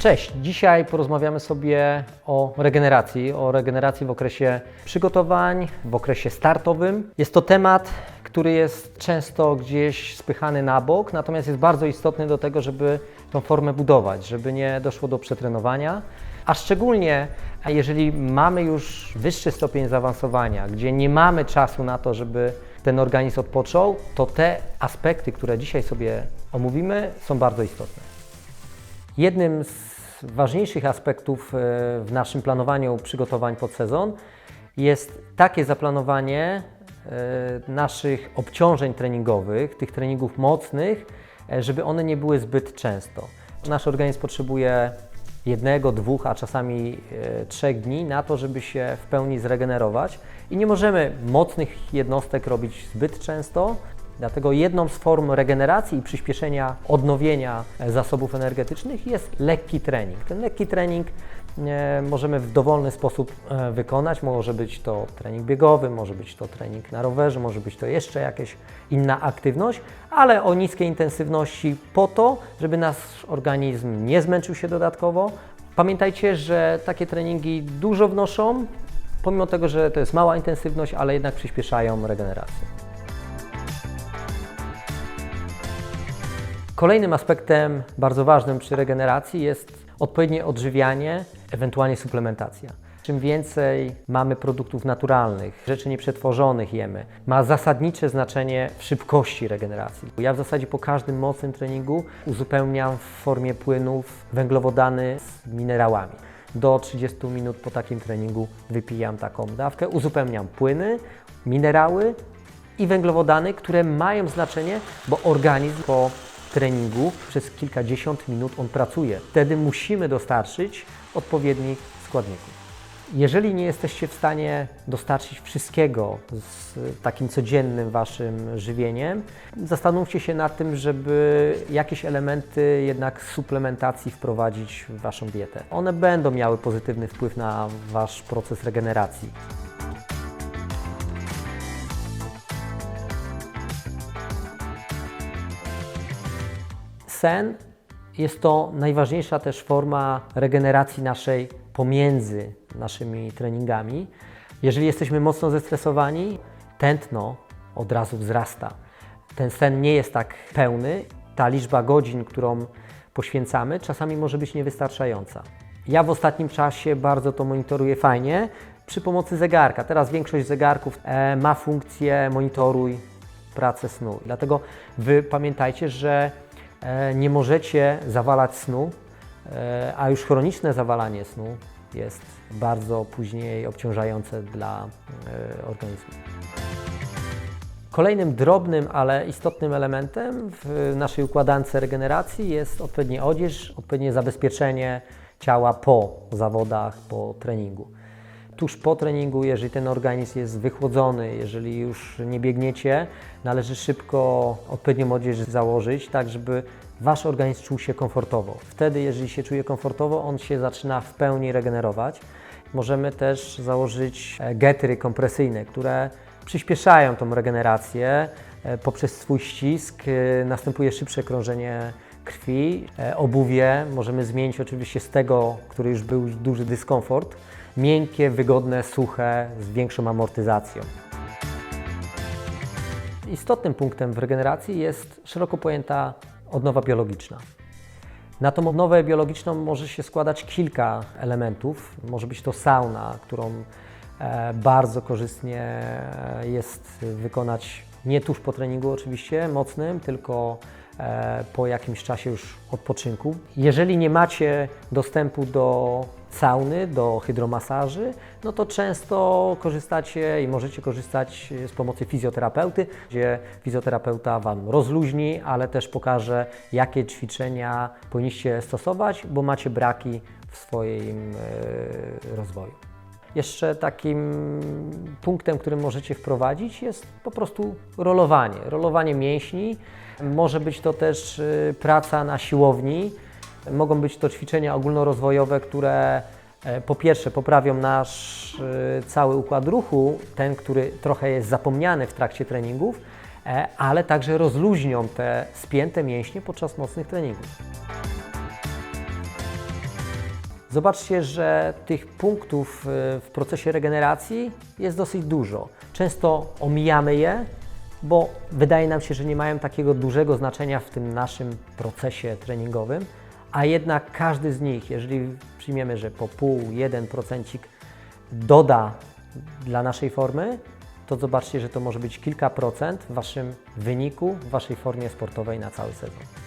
Cześć, dzisiaj porozmawiamy sobie o regeneracji, o regeneracji w okresie przygotowań, w okresie startowym. Jest to temat, który jest często gdzieś spychany na bok, natomiast jest bardzo istotny do tego, żeby tą formę budować, żeby nie doszło do przetrenowania. A szczególnie, jeżeli mamy już wyższy stopień zaawansowania, gdzie nie mamy czasu na to, żeby ten organizm odpoczął, to te aspekty, które dzisiaj sobie omówimy, są bardzo istotne. Jednym z ważniejszych aspektów e, w naszym planowaniu przygotowań pod sezon jest takie zaplanowanie e, naszych obciążeń treningowych, tych treningów mocnych, e, żeby one nie były zbyt często. Nasz organizm potrzebuje jednego, dwóch, a czasami trzech dni na to, żeby się w pełni zregenerować i nie możemy mocnych jednostek robić zbyt często. Dlatego jedną z form regeneracji i przyspieszenia odnowienia zasobów energetycznych jest lekki trening. Ten lekki trening e, możemy w dowolny sposób e, wykonać. Może być to trening biegowy, może być to trening na rowerze, może być to jeszcze jakaś inna aktywność, ale o niskiej intensywności po to, żeby nasz organizm nie zmęczył się dodatkowo. Pamiętajcie, że takie treningi dużo wnoszą, pomimo tego, że to jest mała intensywność, ale jednak przyspieszają regenerację. Kolejnym aspektem bardzo ważnym przy regeneracji jest odpowiednie odżywianie, ewentualnie suplementacja. Czym więcej mamy produktów naturalnych, rzeczy nieprzetworzonych jemy, ma zasadnicze znaczenie w szybkości regeneracji. Ja w zasadzie po każdym mocnym treningu uzupełniam w formie płynów węglowodany z minerałami. Do 30 minut po takim treningu wypijam taką dawkę, uzupełniam płyny, minerały i węglowodany, które mają znaczenie, bo organizm po treningu przez kilkadziesiąt minut on pracuje. Wtedy musimy dostarczyć odpowiednich składników. Jeżeli nie jesteście w stanie dostarczyć wszystkiego z takim codziennym waszym żywieniem, zastanówcie się nad tym, żeby jakieś elementy jednak suplementacji wprowadzić w waszą dietę. One będą miały pozytywny wpływ na wasz proces regeneracji. Sen jest to najważniejsza też forma regeneracji naszej pomiędzy naszymi treningami. Jeżeli jesteśmy mocno zestresowani, tętno od razu wzrasta. Ten sen nie jest tak pełny. Ta liczba godzin, którą poświęcamy, czasami może być niewystarczająca. Ja w ostatnim czasie bardzo to monitoruję fajnie przy pomocy zegarka. Teraz większość zegarków e, ma funkcję monitoruj pracę snu. Dlatego Wy pamiętajcie, że nie możecie zawalać snu, e, a już chroniczne zawalanie snu jest bardzo później obciążające dla e, organizmu. Kolejnym drobnym, ale istotnym elementem w naszej układance regeneracji jest odpowiednia odzież, odpowiednie zabezpieczenie ciała po zawodach, po treningu. Tuż po treningu, jeżeli ten organizm jest wychłodzony, jeżeli już nie biegniecie, należy szybko odpowiednią odzież założyć, tak żeby Wasz organizm czuł się komfortowo. Wtedy, jeżeli się czuje komfortowo, on się zaczyna w pełni regenerować. Możemy też założyć e, getry kompresyjne, które przyspieszają tą regenerację. E, Poprzez swój ścisk e, następuje szybsze krążenie krwi. Obuwie możemy zmienić oczywiście z tego, który już był duży dyskomfort, miękkie, wygodne, suche, z większą amortyzacją. Istotnym punktem w regeneracji jest szeroko pojęta odnowa biologiczna. Na tą odnowę biologiczną może się składać kilka elementów. Może być to sauna, którą e, bardzo korzystnie e, jest wykonać nie tuż po treningu oczywiście mocnym, tylko po jakimś czasie już odpoczynku. Jeżeli nie macie dostępu do sauny, do hydromasaży, no to często korzystacie i możecie korzystać z pomocy fizjoterapeuty, gdzie fizjoterapeuta Wam rozluźni, ale też pokaże, jakie ćwiczenia powinniście stosować, bo macie braki w swoim e, rozwoju. Jeszcze takim punktem, który możecie wprowadzić jest po prostu rolowanie. Rolowanie mięśni. Może być to też y, praca na siłowni. Mogą być to ćwiczenia ogólnorozwojowe, które e, po pierwsze poprawią nasz y, cały układ ruchu, ten, który trochę jest zapomniany w trakcie treningów, e, ale także rozluźnią te spięte mięśnie podczas mocnych treningów. Zobaczcie, że tych punktów y, w procesie regeneracji jest dosyć dużo. Często omijamy je, bo wydaje nam się, że nie mają takiego dużego znaczenia w tym naszym procesie treningowym, a jednak każdy z nich, jeżeli przyjmiemy, że po pół, jeden procencik doda dla naszej formy, to zobaczcie, że to może być kilka procent w Waszym wyniku, w Waszej formie sportowej na cały sezon.